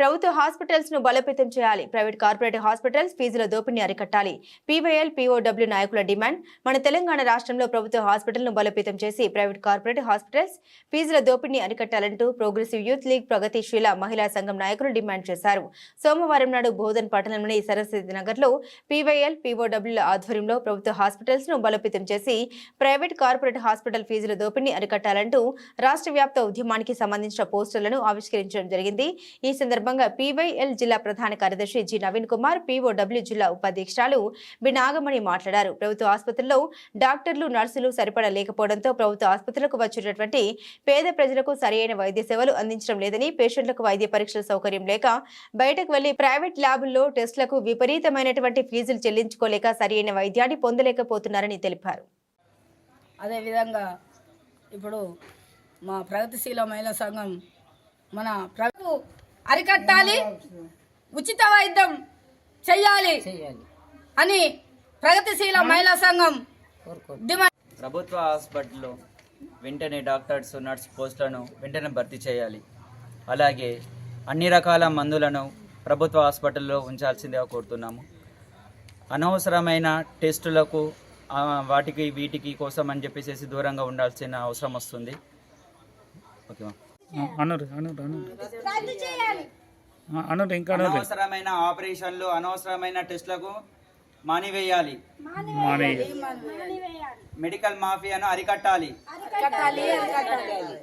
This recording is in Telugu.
ప్రభుత్వ హాస్పిటల్స్ను బలోపేతం చేయాలి. ప్రైవేట్ కార్పొరేట్ హాస్పిటల్స్ ఫీజుల దోపిడీని అరికట్టాలి. పీవైఎల్ పీఓడబ్ల్యూ నాయకుల డిమాండ్. మన తెలంగాణ రాష్ట్రంలో ప్రభుత్వ హాస్పిటల్ను బలోపేతం చేసి ప్రైవేట్ కార్పొరేట్ హాస్పిటల్స్ ఫీజుల దోపిడీని అరికట్టాలంటూ ప్రోగ్రెసివ్ యూత్ లీగ్ ప్రగతిశీల మహిళా సంఘం నాయకులు డిమాండ్ చేశారు. సోమవారం నాడు బోధన్ పట్టణంలోని సరస్వతి నగర్లో పీవైఎల్ పీఓడబ్ల్యూల ఆధ్వర్యంలో ప్రభుత్వ హాస్పిటల్స్ను బలోపేతం చేసి ప్రైవేట్ కార్పొరేట్ హాస్పిటల్ ఫీజుల దోపిడీని అరికట్టాలంటూ రాష్ట్ర వ్యాప్త ఉద్యమానికి సంబంధించిన పోస్టర్లను ఆవిష్కరించడం జరిగింది. ఈ సందర్భంగా పీవైఎల్ జిల్లా ప్రధాన కార్యదర్శి జి నవీన్ కుమార్ పీఓడబ్ల్యూ జిల్లా ఉపాధ్యక్షురాలు బి నాగమణి మాట్లాడారు. ప్రభుత్వ ఆసుపత్రుల్లో డాక్టర్లు నర్సులు సరిపడా లేకపోవడంతో ప్రభుత్వ ఆసుపత్రులకు వచ్చేటటువంటి పేద ప్రజలకు సరియైన వైద్య సేవలు అందించడం లేదని పేషెంట్లకు వైద్య పరీక్షల సౌకర్యం లేక బయటకు వెళ్ళి ప్రైవేట్ ల్యాబుల్లో టెస్టులకు విపరీతమైనటువంటి ఫీజులు చెల్లించుకోలేక సరియైన వైద్యాన్ని పొందలేకపోతున్నారని తెలిపారు. అదేవిధంగా ఇప్పుడు మా ప్రగతిశీల మహిళా సంఘం మన ప్రభు అరికట్టాలి. ఉచిత వైద్యం చెయ్యాలి. అని ప్రగతిశీల మహిళా సంఘం డిమాండ్ ప్రభుత్వ హాస్పిటల్లో వెంటనే డాక్టర్స్ నర్స్ పోస్టులను వెంటనే భర్తీ చేయాలి. అలాగే అన్ని రకాల మందులను ప్రభుత్వ హాస్పిటల్లో ఉంచాల్సిందిగా కోరుతున్నాము. అనవసరమైన టెస్టులకు వాటికి వీటికి కోసం అని చెప్పేసి దూరంగా ఉండాల్సిన అవసరం వస్తుంది. ఓకేమా అనరు అనరు అనరు అనరు ఇంకా అనరు అనవసరమైన ఆపరేషన్లు అనవసరమైన టెస్టులకు మానివేయాలి. మానే మెడికల్ మాఫియాను అరికట్టాలి. అరికట్టాలి అరికట్టాలి.